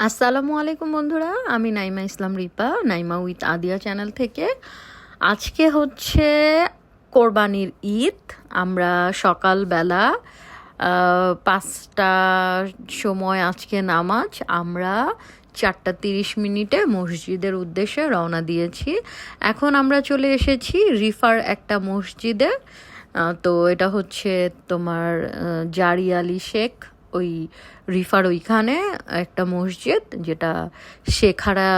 আসসালামু আলাইকুম বন্ধুরা আমি নাইমা ইসলাম রিপা নাইমা উইথ আদিয়া চ্যানেল থেকে। আজকে হচ্ছে কোরবানির ঈদ আমরা সকালবেলা পাঁচটা সময় আজকে নামাজ আমরা চারটা তিরিশ মিনিটে মসজিদের উদ্দেশ্যে রওনা দিয়েছি। এখন আমরা চলে এসেছি রিফার একটা মসজিদে তো এটা হচ্ছে তোমার আহ, জারি আলী শেখ ওই রিফার ওইখানে একটা মসজিদ, যেটা শেখারা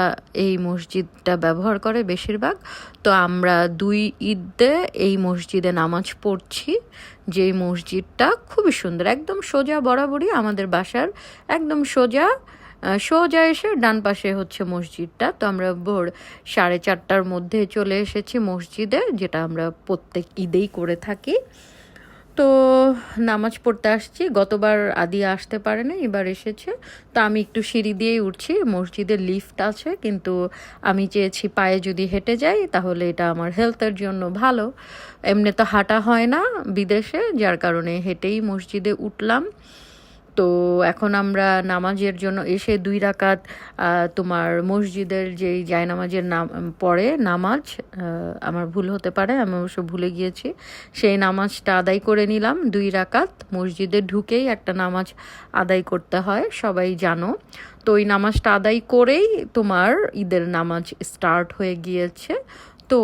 এই মসজিদটা ব্যবহার করে বেশিরভাগ। তো আমরা দুই ঈদে এই মসজিদে নামাজ পড়ছি, যে মসজিদটা খুবই সুন্দর, একদম সোজা বরাবরই আমাদের বাসার, একদম সোজা সোজা এসে ডান পাশে হচ্ছে মসজিদটা। তো আমরা ভোর সাড়ে চারটার মধ্যে চলে এসেছি মসজিদে, যেটা আমরা প্রত্যেক ঈদেই করে থাকি। তো নামাজ পড়তে আসছি। গতবার আদি আসতে পারে না এবার এসেছে। তো আমি একটু সিঁড়ি দিয়েই উঠছি। মসজিদের লিফট আছে, কিন্তু আমি চেয়েছি পায়ে যদি হেঁটে যাই, তাহলে এটা আমার হেলথের জন্য ভালো। এমনি তো হাঁটা হয় না বিদেশে, যার কারণে হেঁটেই মসজিদে উঠলাম। তো এখন আমরা নামাজের জন্য এসে দুই রাকাত তোমার মসজিদের যেই জায়নামাজের নাম পড়ে নামাজ আমার ভুল হতে পারে, আমি অবশ্য ভুলে গিয়েছি। সেই নামাজটা আদায় করে নিলাম, দুই রাকাত। মসজিদে ঢুকেই একটা নামাজ আদায় করতে হয়, সবাই জানো। তো ওই নামাজটা আদায় করেই তোমার ঈদের নামাজ স্টার্ট হয়ে গিয়েছে। তো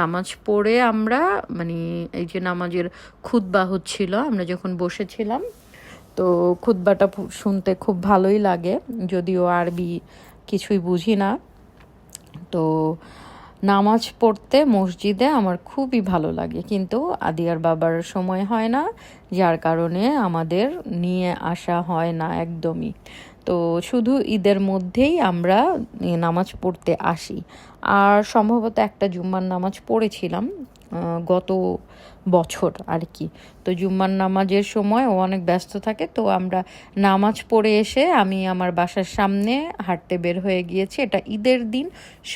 নামাজ পড়ে আমরা মানে এই যে নামাজের খুতবা হচ্ছিল, আমরা যখন বসেছিলাম তো খুতবাটা ফু- শুনতে খুব ভালোই লাগে। যদিও আরবি কিছুই বুঝি না। তো নামাজ পড়তে মসজিদে আমার খুবই ভালো লাগে। কিন্তু আদিয়ার বাবার সময় হয় না, যার কারণে আমাদের নিয়ে আসা হয় না একদমই। তো শুধু ঈদের মধ্যেই আমরা নামাজ পড়তে আসি। আর সম্ভবত একটা জুম্মার নামাজ পড়েছিলাম। গত বছর আর কি। তো জুম্মার নামাজের সময় ও অনেক ব্যস্ত থাকে, তো আমরা নামাজ পড়ে এসে আমি আমার বাসার সামনে হাঁটতে বের হয়ে গিয়েছি। এটা ঈদের দিন,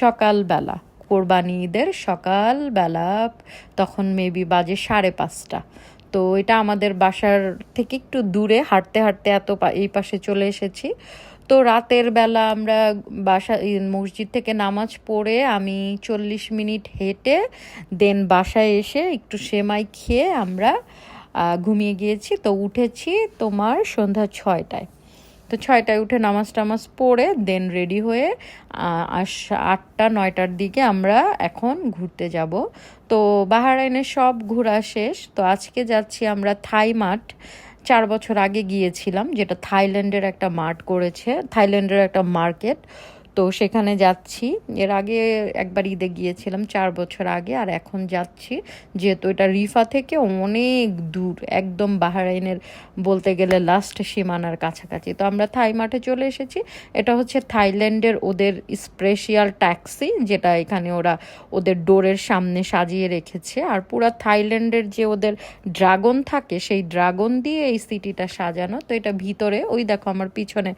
সকালবেলা, কোরবানি ঈদের সকালবেলা, তখন মেবি বাজে সাড়ে পাঁচটা। তো এটা আমাদের বাসার থেকে একটু দূরে, হাঁটতে হাঁটতে এত এই পাশে চলে এসেছি। তো রাতের বেলা আমরা বাসা মসজিদ থেকে নামাজ পড়ে আমি চল্লিশ মিনিট হেঁটে, দেন বাসায় এসে একটু সেমাই খেয়ে আমরা ঘুমিয়ে গিয়েছি। তো উঠেছি তোমার সন্ধ্যা ছয়টায়। তো ছয়টায় উঠে নামাজ টামাজ পড়ে, দেন রেডি হয়ে আটটা, নয়টার দিকে আমরা এখন ঘুরতে যাব। তো বাহারাইনের সব ঘোরা শেষ। তো আজকে যাচ্ছি আমরা থাই মাঠ। চার বছর আগে গিয়েছিলাম যেটা থাইল্যান্ডের একটা মার্ট করেছে থাইল্যান্ডের একটা মার্কেট। তো সেখানে যাচ্ছি। এর আগে একবার ঈদে গিয়েছিলাম, চার বছর আগে, আর এখন যাচ্ছি। যেহেতু এটা রিফা থেকে অনেক দূর, একদম বাহারাইনের বলতে গেলে লাস্ট সীমানার কাছাকাছি। তো আমরা থাই মাঠে চলে এসেছি। এটা হচ্ছে থাইল্যান্ডের ওদের স্পেশাল ট্যাক্সি যেটা এখানে ওরা ওদের ডোরের সামনে সাজিয়ে রেখেছে। আর পুরা থাইল্যান্ডের যে ওদের ড্রাগন থাকে, সেই ড্রাগন দিয়ে এই সিটিটা সাজানো। তো এটা ভিতরে, ওই দেখো আমার পিছনে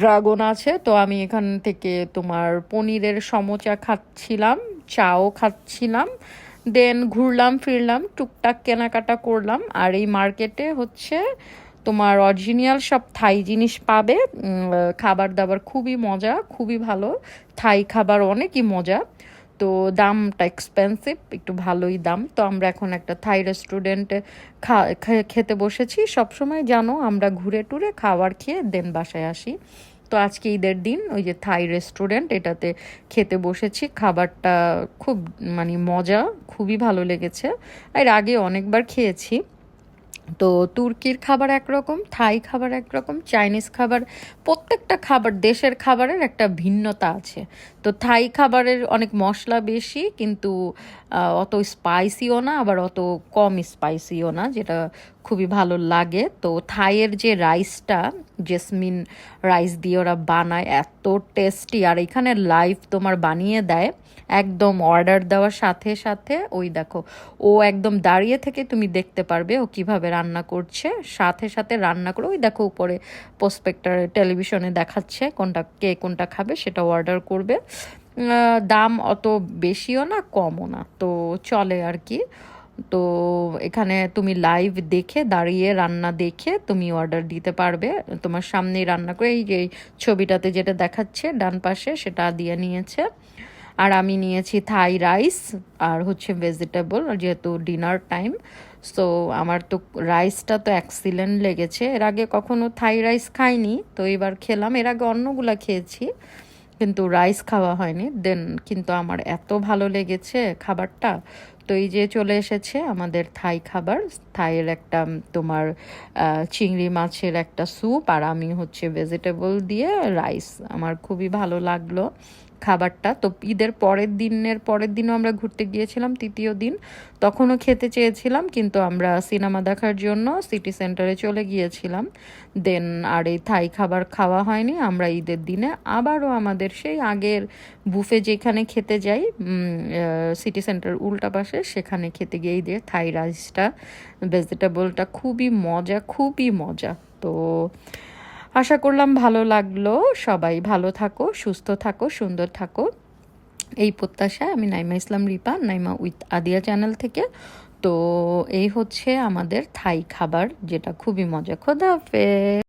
ড্রাগন আছে, তো আমি এখান থেকে তোমার পনিরের সমোচা খাচ্ছিলাম, চাও খাচ্ছিলাম, দেন ঘুরলাম, ফিরলাম, টুকটাক কেনাকাটা করলাম, আর এই মার্কেটে হচ্ছে তোমার অরিজিনাল সব থাই জিনিস পাবে। খাবার দাবার খুবই মজা, খুবই ভালো, থাই খাবার অনেকই মজা। তো দামটা এক্সপেন্সিভ একটু ভালোই দাম। তো আমরা এখন একটা থাই রেস্টুরেন্টে খা খেতে বসেছি। সবসময় জানো, আমরা ঘুরে টুরে খাবার খেয়ে দেন বাসায় আসি। তো আজকে ঈদের দিন, ওই যে থাই রেস্টুরেন্ট এটাতে খেতে বসেছি। খাবারটা খুব মানে মজা, খুবই ভালো লেগেছে। এর আগে অনেকবার খেয়েছি। তো তুর্কির খাবার একরকম, থাই খাবার একরকম, চাইনিজ খাবার, প্রত্যেকটা খাবার দেশের খাবারের একটা ভিন্নতা আছে। তো থাই খাবারের অনেক মশলা বেশি, কিন্তু অত স্পাইসিও না, আবার অত কম স্পাইসিও না, যেটা খুবই ভালো লাগে। তো থাইয়ের যে রাইসটা জেসমিন রাইস দিয়ে ওরা বানায়, এত টেস্টি আর এখানে লাইভ তোমার বানিয়ে দেয়, একদম অর্ডার দেওয়ার সাথে সাথে, ওই দেখো, ও একদম দাঁড়িয়ে থেকে তুমি দেখতে পারবে, ও কীভাবে রান্না করছে, সাথে সাথে রান্না করে, ওই দেখো উপরে প্রসপেক্টারে টেলিভিশনে দেখাচ্ছে কোনটা কে কোনটা খাবে সেটা অর্ডার করবে। দাম অত বেশিও না, কমও না। তো চলে আর কি। তো এখানে তুমি লাইভ দেখে, দাঁড়িয়ে রান্না দেখে তুমি অর্ডার দিতে পারবে। তোমার সামনেই রান্না করে, এই যে ছবিটাতে যেটা দেখাচ্ছে, ডান পাশে সেটা দিয়ে নিয়েছে। আর আমি নিয়েছি থাই রাইস আর হচ্ছে ভেজিটেবল যেহেতু ডিনার টাইম সো আমার তো রাইসটা তো অ্যাক্সিলেন্ট লেগেছে। এর আগে কখনো থাই রাইস খাইনি, তো এবার খেলাম। এর আগে অন্যগুলা খেয়েছি, কিন্তু রাইস খাওয়া হয়নি। দেন কিন্তু আমার এত ভালো লেগেছে খাবারটা। তো এই যে চলে এসেছে আমাদের থাই খাবার। থাইয়ের একটা তোমার চিংড়ি মাছের একটা স্যুপ আর আমি হচ্ছে ভেজিটেবল দিয়ে রাইস আমার খুবই ভালো লাগল। খাবারটা। তো ঈদের পরের দিনের, পরের দিনও আমরা ঘুরতে গিয়েছিলাম, তৃতীয় দিন। তখনও খেতে চেয়েছিলাম, কিন্তু আমরা সিনেমা দেখার জন্য সিটি সেন্টারে চলে গিয়েছিলাম। দেন আর এই থাই খাবার খাওয়া হয়নি, আমরা ঈদের দিনে আবারও আমাদের সেই আগের বুফে যেখানে খেতে যাই সিটি সেন্টার উল্টা পাশে, সেখানে খেতে গিয়ে ঈদের থাই রাইসটা, ভেজিটেবলটা খুবই মজা খুবই মজা। তো আশা করলাম ভালো লাগল। সবাই ভালো থাকো, সুস্থ থাকো, সুন্দর থাকো। এই প্রত্যাশায় আমি নাইমা ইসলাম, রিপা, নাইমা উইথ আদিয়া চ্যানেল থেকে। তো এই হচ্ছে আমাদের থাই খাবার, যেটা খুবই মজা। খোদা